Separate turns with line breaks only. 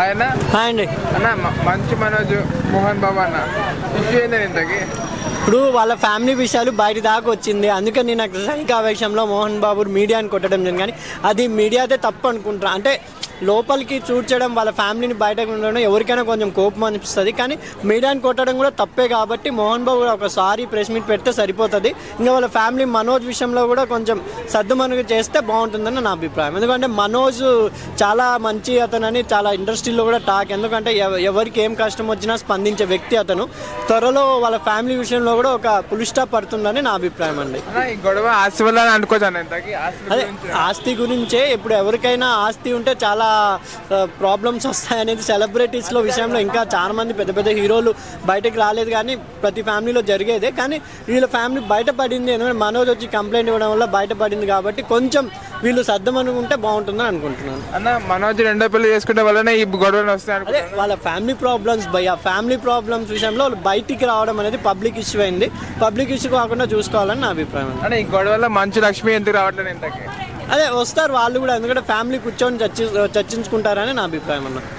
ఆయన
అండి
అన్న మంచు మనోజ్ మోహన్ బాబు అన్న ఇష్యూ ఏంటండి ఇంతకి?
ఇప్పుడు వాళ్ళ ఫ్యామిలీ విషయాలు బయట దాకా వచ్చింది. అందుకని నాకు సైనికావేశంలో మోహన్ బాబు మీడియాని కొట్టడం జరిగింది. కానీ అది మీడియాదే తప్పు అనుకుంటున్నా. అంటే లోపలికి చూడ్చడం వాళ్ళ ఫ్యామిలీని బయటకు ఉండడం ఎవరికైనా కొంచెం కోపం అనిపిస్తుంది. కానీ మీడియాని కొట్టడం కూడా తప్పే కాబట్టి మోహన్ బాబు కూడా ఒకసారి ప్రెస్ మీట్ పెడితే సరిపోతుంది. ఇంకా వాళ్ళ ఫ్యామిలీ మనోజ్ విషయంలో కూడా కొంచెం సర్దుమనుగు చేస్తే బాగుంటుందని నా అభిప్రాయం. ఎందుకంటే మనోజ్ చాలా మంచి అతనని చాలా ఇండస్ట్రీలో కూడా టాక్. ఎందుకంటే ఎవ- ఎవరికి ఏం కష్టం వచ్చినా స్పందించే వ్యక్తి అతను. త్వరలో వాళ్ళ ఫ్యామిలీ విషయంలో కూడా ఒక పులి స్టాప్ పడుతుందని నా అభిప్రాయం అండి.
గొడవ ఆస్తి వల్ల అని అనుకోవచ్చు
అదే ఆస్తి గురించే ఇప్పుడు ఎవరికైనా ఆస్తి ఉంటే చాలా ప్రాబ్లమ్స్ వస్తాయనేది సెలబ్రిటీస్లో విషయంలో ఇంకా చాలా మంది పెద్ద పెద్ద హీరోలు బయటకు రాలేదు కానీ ప్రతి ఫ్యామిలీలో జరిగేదే. కానీ వీళ్ళ ఫ్యామిలీ బయటపడింది ఎందుకంటే మనోజ్ వచ్చి కంప్లైంట్ ఇవ్వడం వల్ల బయటపడింది కాబట్టి కొంచెం వీళ్ళు సర్దమనుకుంటే బాగుంటుందని అనుకుంటున్నాను.
అన్న మనోజ్ రెండో పెళ్ళి చేసుకుంటే వల్లనే ఈ గొడవలు వస్తాయి
అదే వాళ్ళ ఫ్యామిలీ ప్రాబ్లమ్స్ భయ ఫ్యామిలీ ప్రాబ్లమ్స్ విషయంలో వాళ్ళు బయటికి రావడం అనేది పబ్లిక్ ఇష్యూ అయింది. పబ్లిక్ ఇష్యూ కాకుండా చూసుకోవాలని నా అభిప్రాయం.
అన్న ఈ గొడవలో మంచు లక్ష్మి ఎందుకు రావట్లేదు ఇంతకి?
అదే వస్తారు వాళ్ళు కూడా ఎందుకంటే ఫ్యామిలీ కూర్చొని చర్చి చర్చించుకుంటారని నా అభిప్రాయం అన్న.